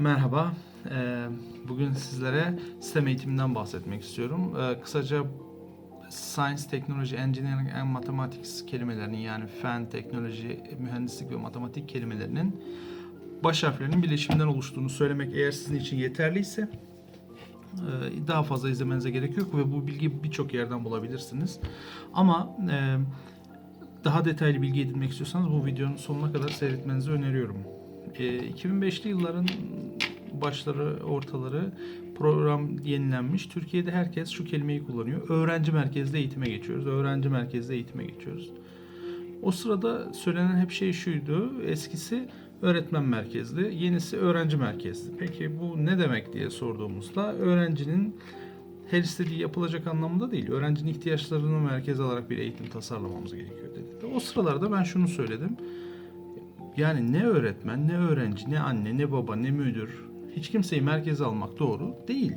Merhaba. Ee, Bugün sizlere sistem eğitiminden bahsetmek istiyorum. Ee, Kısaca Science, Technology, Engineering and Mathematics kelimelerinin yani fen, teknoloji, mühendislik ve matematik kelimelerinin baş harflerinin birleşiminden oluştuğunu söylemek eğer sizin için yeterliyse e, daha fazla izlemenize gerek yok ve bu bilgi birçok yerden bulabilirsiniz. Ama daha detaylı bilgi edinmek istiyorsanız bu videonun sonuna kadar seyretmenizi öneriyorum. E, 2005'li yılların başları, ortaları program yenilenmiş. Türkiye'de herkes şu kelimeyi kullanıyor. Öğrenci merkezli eğitime geçiyoruz. Öğrenci merkezli eğitime geçiyoruz. O sırada söylenen hep şey şuydu. Eskisi öğretmen merkezli, yenisi öğrenci merkezli. Peki bu ne demek diye sorduğumuzda öğrencinin her istediği yapılacak anlamında değil. Öğrencinin ihtiyaçlarını merkez alarak bir eğitim tasarlamamız gerekiyor dedi. O sıralarda ben şunu söyledim. Yani ne öğretmen, ne öğrenci, ne anne, ne baba, ne müdür hiç kimseyi merkeze almak doğru değil.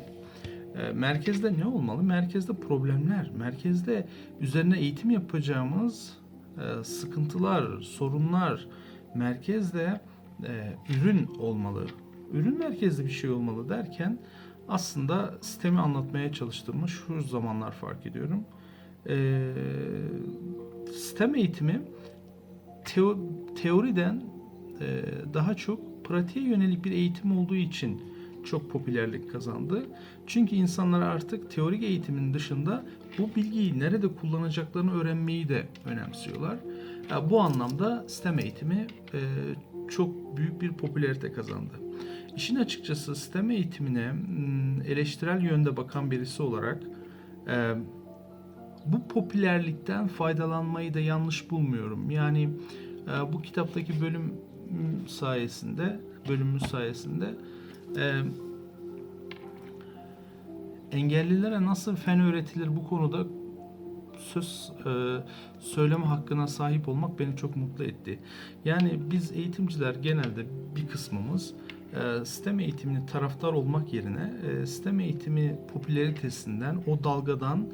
E, Merkezde ne olmalı? Merkezde problemler, merkezde üzerine eğitim yapacağımız e, sıkıntılar, sorunlar, merkezde e, ürün olmalı. Ürün merkezli bir şey olmalı derken aslında sistemi anlatmaya çalıştığımı şu zamanlar fark ediyorum. E, sistem eğitimi teo- teoriden e, daha çok pratiğe yönelik bir eğitim olduğu için çok popülerlik kazandı. Çünkü insanlar artık teorik eğitimin dışında bu bilgiyi nerede kullanacaklarını öğrenmeyi de önemsiyorlar. Ya bu anlamda sistem eğitimi e, çok büyük bir popülarite kazandı. İşin açıkçası sistem eğitimine m, eleştirel yönde bakan birisi olarak e, bu popülerlikten faydalanmayı da yanlış bulmuyorum. Yani e, bu kitaptaki bölüm sayesinde, bölümümüz sayesinde e, engellilere nasıl fen öğretilir bu konuda söz e, söyleme hakkına sahip olmak beni çok mutlu etti. Yani biz eğitimciler genelde bir kısmımız e, sistem eğitimini taraftar olmak yerine e, sistem eğitimi popülaritesinden, o dalgadan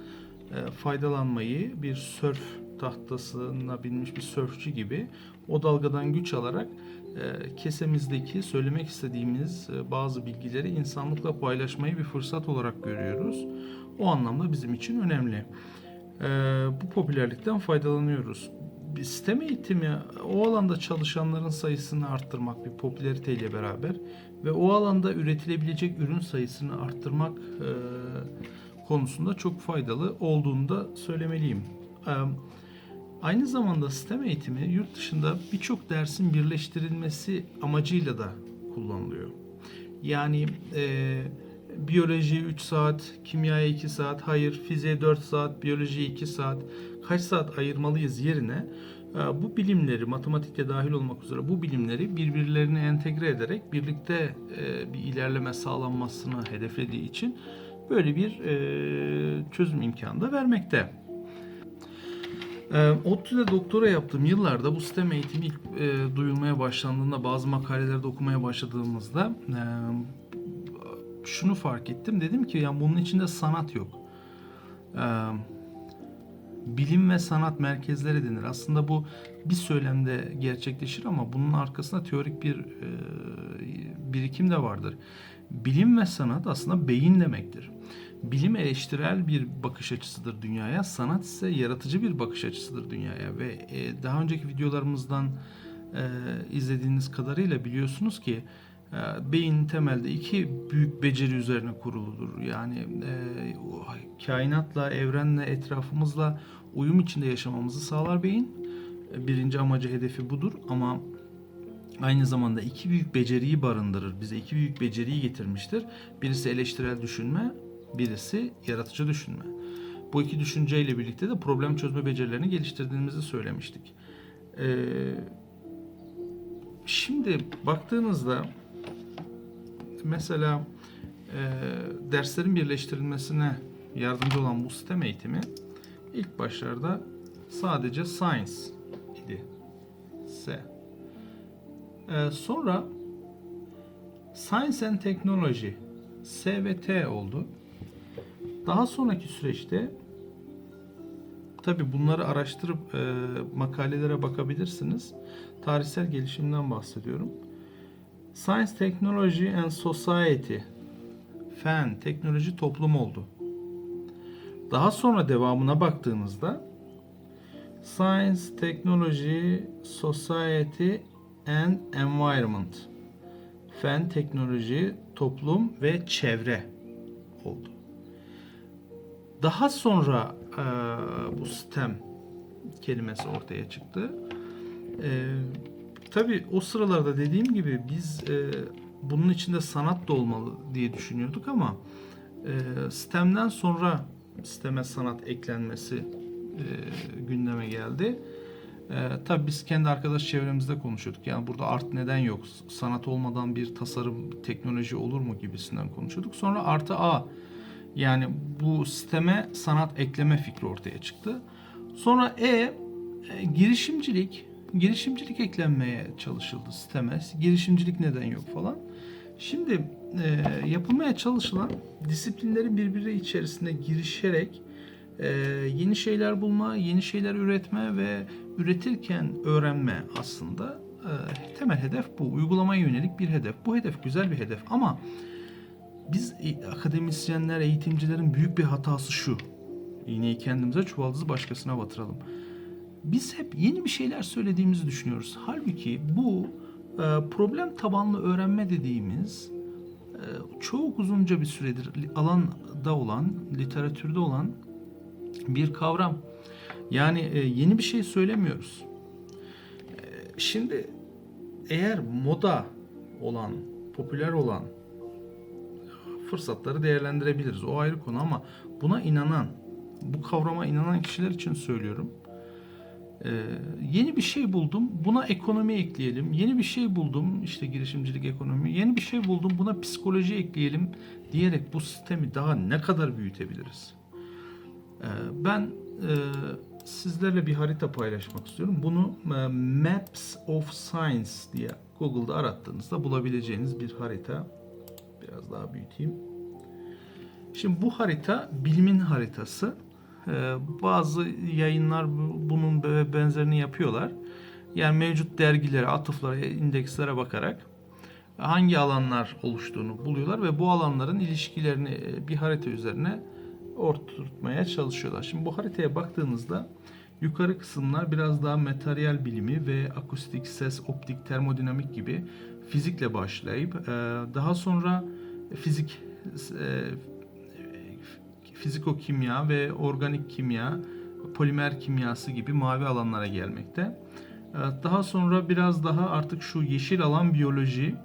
e, faydalanmayı bir sörf tahtasına binmiş bir sörfçü gibi o dalgadan güç alarak e, kesemizdeki söylemek istediğimiz e, bazı bilgileri insanlıkla paylaşmayı bir fırsat olarak görüyoruz. O anlamda bizim için önemli. E, bu popülerlikten faydalanıyoruz. Bir sistem eğitimi o alanda çalışanların sayısını arttırmak bir popülariteyle beraber ve o alanda üretilebilecek ürün sayısını arttırmak e, konusunda çok faydalı olduğunu da söylemeliyim. Aynı zamanda sistem eğitimi yurt dışında birçok dersin birleştirilmesi amacıyla da kullanılıyor. Yani e, biyoloji 3 saat, kimyaya 2 saat, hayır fiziğe 4 saat, biyoloji 2 saat, kaç saat ayırmalıyız yerine bu bilimleri, matematikte dahil olmak üzere bu bilimleri birbirlerine entegre ederek birlikte bir ilerleme sağlanmasını hedeflediği için böyle bir e, çözüm imkanı da vermekte. E, ODTÜ'de doktora yaptığım yıllarda bu sistem eğitimi ilk e, duyulmaya başlandığında bazı makalelerde okumaya başladığımızda e, şunu fark ettim. Dedim ki yani bunun içinde sanat yok. E, bilim ve sanat merkezleri denir. Aslında bu bir söylemde gerçekleşir ama bunun arkasında teorik bir e, birikim de vardır. Bilim ve sanat aslında beyin demektir. Bilim eleştirel bir bakış açısıdır dünyaya, sanat ise yaratıcı bir bakış açısıdır dünyaya ve e, daha önceki videolarımızdan e, izlediğiniz kadarıyla biliyorsunuz ki e, beyin temelde iki büyük beceri üzerine kuruludur. Yani e, kainatla, evrenle, etrafımızla uyum içinde yaşamamızı sağlar beyin. E, birinci amacı, hedefi budur ama aynı zamanda iki büyük beceriyi barındırır. Bize iki büyük beceriyi getirmiştir. Birisi eleştirel düşünme, birisi yaratıcı düşünme. Bu iki düşünceyle birlikte de problem çözme becerilerini geliştirdiğimizi söylemiştik. Ee, şimdi baktığınızda mesela e, derslerin birleştirilmesine yardımcı olan bu sistem eğitimi ilk başlarda sadece science idi. S. Ee, sonra Science and Technology S ve T oldu. Daha sonraki süreçte tabi bunları araştırıp e, makalelere bakabilirsiniz. Tarihsel gelişimden bahsediyorum. Science, Technology and Society. Fen, teknoloji, toplum oldu. Daha sonra devamına baktığınızda Science, Technology, Society and Environment. Fen, teknoloji, toplum ve çevre oldu. Daha sonra eee, bu STEM kelimesi ortaya çıktı. Eee tabii o sıralarda dediğim gibi biz eee, bunun içinde sanat da olmalı diye düşünüyorduk ama eee STEM'den sonra STEM'e sanat eklenmesi eee, gündeme geldi. Eee tabii biz kendi arkadaş çevremizde konuşuyorduk. Yani burada art neden yok? Sanat olmadan bir tasarım, teknoloji olur mu gibisinden konuşuyorduk. Sonra artı A yani bu sisteme sanat ekleme fikri ortaya çıktı. Sonra E, e, girişimcilik, girişimcilik eklenmeye çalışıldı sisteme. Girişimcilik neden yok falan. Şimdi e, yapılmaya çalışılan disiplinlerin birbiri içerisinde girişerek e, yeni şeyler bulma, yeni şeyler üretme ve üretirken öğrenme aslında e, temel hedef bu. Uygulamaya yönelik bir hedef. Bu hedef güzel bir hedef ama biz e, akademisyenler, eğitimcilerin büyük bir hatası şu. İğneyi kendimize, çuvaldızı başkasına batıralım. Biz hep yeni bir şeyler söylediğimizi düşünüyoruz. Halbuki bu e, problem tabanlı öğrenme dediğimiz e, çok uzunca bir süredir alanda olan, literatürde olan bir kavram. Yani yeni bir şey söylemiyoruz. Şimdi eğer moda olan, popüler olan fırsatları değerlendirebiliriz. O ayrı konu ama buna inanan, bu kavrama inanan kişiler için söylüyorum. Ee, yeni bir şey buldum, buna ekonomi ekleyelim. Yeni bir şey buldum, işte girişimcilik ekonomi. Yeni bir şey buldum, buna psikoloji ekleyelim diyerek bu sistemi daha ne kadar büyütebiliriz? Ee, ben e, sizlerle bir harita paylaşmak istiyorum. Bunu e, Maps of Science diye Google'da arattığınızda bulabileceğiniz bir harita. Biraz daha büyüteyim. Şimdi bu harita bilimin haritası. Ee, bazı yayınlar bu- bunun benzerini yapıyorlar. Yani mevcut dergilere, atıflara, indekslere bakarak hangi alanlar oluştuğunu buluyorlar ve bu alanların ilişkilerini e, bir harita üzerine oturtmaya çalışıyorlar. Şimdi bu haritaya baktığınızda yukarı kısımlar biraz daha materyal bilimi ve akustik, ses, optik, termodinamik gibi fizikle başlayıp e, daha sonra fizik e, fizikokimya ve organik kimya, polimer kimyası gibi mavi alanlara gelmekte. E, Daha sonra biraz daha artık şu yeşil alan biyoloji,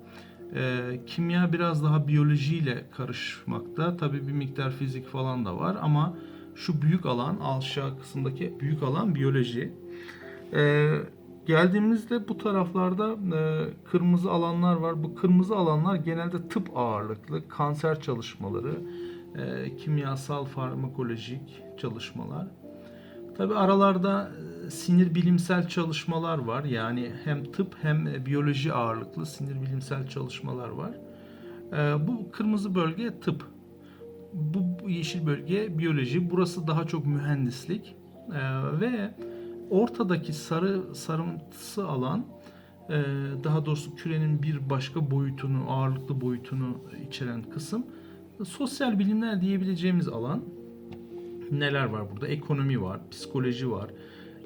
e, kimya biraz daha biyolojiyle karışmakta. Tabii bir miktar fizik falan da var ama şu büyük alan, aşağı kısımdaki büyük alan biyoloji. E, geldiğimizde bu taraflarda e, kırmızı alanlar var. Bu kırmızı alanlar genelde tıp ağırlıklı, kanser çalışmaları, e, kimyasal farmakolojik çalışmalar. Tabi aralarda e, sinir bilimsel çalışmalar var. Yani hem tıp hem e, biyoloji ağırlıklı sinir bilimsel çalışmalar var. E, bu kırmızı bölge tıp. Bu, yeşil bölge biyoloji. Burası daha çok mühendislik. E, ve ortadaki sarı sarımsı alan e, daha doğrusu kürenin bir başka boyutunu, ağırlıklı boyutunu içeren kısım sosyal bilimler diyebileceğimiz alan neler var burada? Ekonomi var, psikoloji var,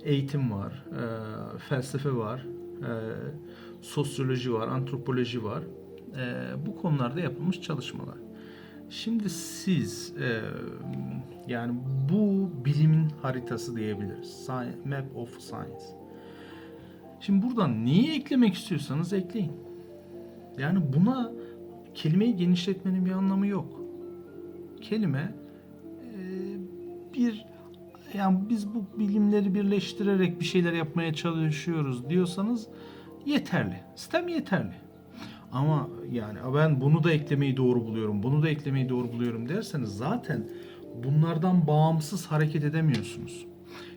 eğitim var, e, felsefe var, e, sosyoloji var, antropoloji var. E, bu konularda yapılmış çalışmalar. Şimdi siz e, yani bu bilimin haritası diyebiliriz. Map of Science. Şimdi buradan neyi eklemek istiyorsanız ekleyin. Yani buna kelimeyi genişletmenin bir anlamı yok. Kelime e, bir yani biz bu bilimleri birleştirerek bir şeyler yapmaya çalışıyoruz diyorsanız yeterli. Sistem yeterli. Ama yani ben bunu da eklemeyi doğru buluyorum, bunu da eklemeyi doğru buluyorum derseniz zaten bunlardan bağımsız hareket edemiyorsunuz.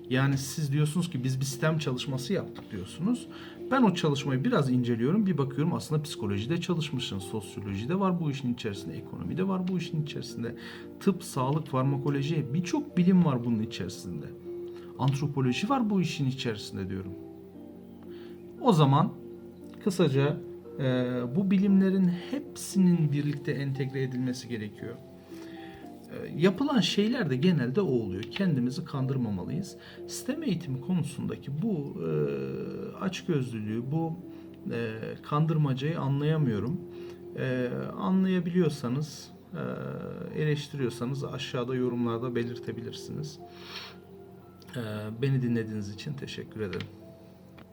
Yani siz diyorsunuz ki biz bir sistem çalışması yaptık diyorsunuz. Ben o çalışmayı biraz inceliyorum. Bir bakıyorum aslında psikolojide çalışmışsın. Sosyolojide var bu işin içerisinde. Ekonomide var bu işin içerisinde. Tıp, sağlık, farmakoloji birçok bilim var bunun içerisinde. Antropoloji var bu işin içerisinde diyorum. O zaman kısaca Ee, bu bilimlerin hepsinin birlikte entegre edilmesi gerekiyor. Ee, yapılan şeyler de genelde o oluyor. Kendimizi kandırmamalıyız. Sistem eğitimi konusundaki bu e, açgözlülüğü, bu e, kandırmacayı anlayamıyorum. E, anlayabiliyorsanız, e, eleştiriyorsanız aşağıda yorumlarda belirtebilirsiniz. E, beni dinlediğiniz için teşekkür ederim.